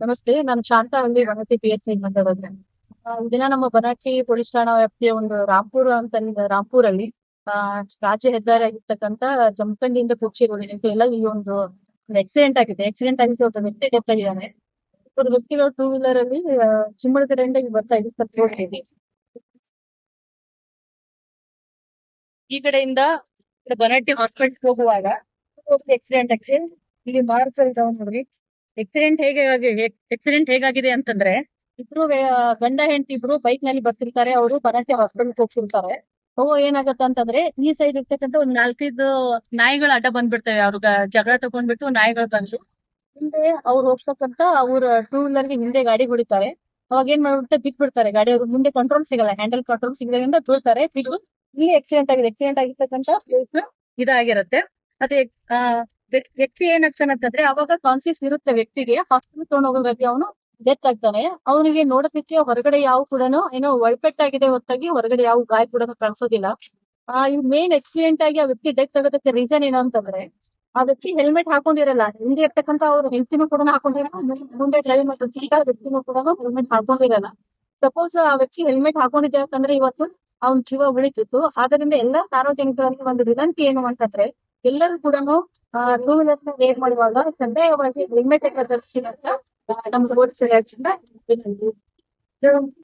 ನಮಸ್ತೆ ನಾನು ಶಾಂತಾ ಅಲ್ಲಿ ವನತಿ ಪಿ ಎಸ್ ಐ ಮಾತಾಡೋದು ಆ, ದಿನ ನಮ್ಮ ಬನಾಟಿ ಪೊಲೀಸ್ ಠಾಣಾ ವ್ಯಾಪ್ತಿಯ ಒಂದು ರಾಂಪುರ ಅಂತ ರಾಂಪುರಲ್ಲಿ ರಾಜ್ಯ ಹೆದ್ದಾರಿ ಆಗಿರ್ತಕ್ಕಂತ ಜಮಖಂಡಿಯಿಂದ ಕುರ್ಚಿ ರೋಡ್ ಎಲ್ಲ ಈ ಒಂದು ಆಕ್ಸಿಡೆಂಟ್ ಆಗಿದೆ. ಆಕ್ಸಿಡೆಂಟ್ ಆಗಿದೆ ಒಬ್ಬ ವ್ಯಕ್ತಿ ಡೆತ್ ಆಗಿದ್ದಾನೆ ಇಬ್ಬರು ವ್ಯಕ್ತಿಗಳು ಟೂ ವೀಲರ್ ಅಲ್ಲಿ ಚಿಮ್ಮಳ ಕಡೆಯಿಂದ ಬರ್ತಾ ಇದೆ ಈ ಕಡೆಯಿಂದ ಈ ಕಡೆ ಬನಾಟಿ ಹಾಸ್ಪಿಟಲ್ ಹೋಗುವಾಗ ಆಕ್ಸಿಡೆಂಟ್ ಆಗಿದೆ. ಇಲ್ಲಿ ಮಾರ್ಕ್ ಇದಾವ ನೋಡ್ರಿ ಆಕ್ಸಿಡೆಂಟ್ ಹೇಗೆ ಎಕ್ಸಿಡೆಂಟ್ ಹೇಗಾಗಿದೆ ಅಂತಂದ್ರೆ ಇಬ್ರು ಗಂಡ ಹೆಂಡತಿ ಇಬ್ರು ಬೈಕ್ನಲ್ಲಿ ಬರ್ತಿರ್ತಾರೆ ಅವರು ಬನಾಟಿ ಹಾಸ್ಪಿಟಲ್ ಹೋಗ್ತಿರ್ತಾರೆ. ಅವು ಏನಾಗತ್ತೆ ಅಂತಂದ್ರೆ ಈ ಸೈಡ್ ಇರ್ತಕ್ಕಂಥ ಒಂದ್ ನಾಲ್ಕೈದು ನಾಯಿಗಳು ಅಡ್ಡ ಬಂದ್ಬಿಡ್ತವೆ. ಅವ್ರ ಜಗಳ ತಗೊಂಡ್ಬಿಟ್ಟು ನಾಯಿಗಳು ಬಂದ್ರು ಹಿಂದೆ ಅವ್ರು ಹೋಗ್ಸಕ್ಕಂತ ಅವ್ರ ಟೂ ವೀಲರ್ಗೆ ಹಿಂದೆ ಗಾಡಿ ಹೊಡಿತಾರೆ. ಅವಾಗ ಏನ್ ಮಾಡ್ಬಿಡುತ್ತೆ? ಬಿಟ್ ಬಿಡ್ತಾರೆ ಗಾಡಿ ಅವ್ರಿಗೆ ಮುಂದೆ ಕಂಟ್ರೋಲ್ ಸಿಗಲ್ಲ ಹ್ಯಾಂಡಲ್ ಕಂಟ್ರೋಲ್ ಸಿಗದಿಂದ ಬೀಳ್ತಾರೆ ಬಿಟ್ಟು ಇಲ್ಲಿ ಆಕ್ಸಿಡೆಂಟ್ ಆಗಿದೆ. ಆಕ್ಸಿಡೆಂಟ್ ಆಗಿರ್ತಕ್ಕಂತ ಪ್ಲೇಸ್ ಇದಾಗಿರುತ್ತೆ. ಮತ್ತೆ ಆ, ವ್ಯಕ್ತಿ- ಏನಾಗ್ತಾನೆ ಅಂತಂದ್ರೆ ಅವಾಗ ಕಾನ್ಸಿಯಸ್ ಇರುತ್ತೆ ವ್ಯಕ್ತಿಗೆ. ಹಾಸ್ಪಿಟಲ್ ತಗೊಂಡ್ ಅವನು ಡೆತ್ ಆಗ್ತಾನೆ. ಅವನಿಗೆ ನೋಡೋದಕ್ಕೆ ಹೊರಗಡೆ ಯಾವ ಕೂಡ ಏನೋ ಒಳಪೆಟ್ಟಾಗಿದೆ ಹೊರತಾಗಿ ಹೊರಗಡೆ ಯಾವ ಗಾಯ ಕೂಡ ಕಾಣಿಸೋದಿಲ್ಲ. ಆ ಈ ಮೇನ್ ಆಕ್ಸಿಡೆಂಟ್ ಆಗಿ ಆ ವ್ಯಕ್ತಿ ಡೆತ್ ಆಗೋದಕ್ಕೆ ರೀಸನ್ ಏನು ಅಂತಂದ್ರೆ, ಆ ವ್ಯಕ್ತಿ ಹೆಲ್ಮೆಟ್ ಹಾಕೊಂಡಿರಲ್ಲ. ಹಿಂದೆ ಇರ್ತಕ್ಕಂತ ಅವ್ರ ಹೆಲ್ತಿನ ಕೂಡ ಹಾಕೊಂಡಿರಲ್ಲ. ಮುಂದೆ- ಡ್ರೈವ್ ಮಾಡ್ತಿರ್ತ ವ್ಯಕ್ತಿನೂ ಕೂಡ ಹೆಲ್ಮೆಟ್ ಹಾಕೊಂಡಿರಲ್ಲ. ಸಪೋಸ್ ಆ ವ್ಯಕ್ತಿ ಹೆಲ್ಮೆಟ್ ಹಾಕೊಂಡಿದ್ದೆ ಅಂತಂದ್ರೆ ಇವತ್ತು ಅವ್ನ ಜೀವ ಉಳಿತಿತ್ತು. ಆದ್ರಿಂದ ಎಲ್ಲಾ ಸಾರ್ವಜನಿಕರಲ್ಲಿ ಒಂದು ವಿನಂತಿ ಏನು ಅಂತಂದ್ರೆ ಎಲ್ಲರೂ ಕೂಡ ಟೂ ವೀಲರ್ ರೇಟ್ ಮಾಡುವಾಗ ಕಡ್ಡಾಯವಾಗಿ ಹೆಲ್ಮೆಟ್ ಧರಿಸಿ ಅಂತ ನಮ್ಗೆ ಓಡಿಸಿ ವಿನಂತಿ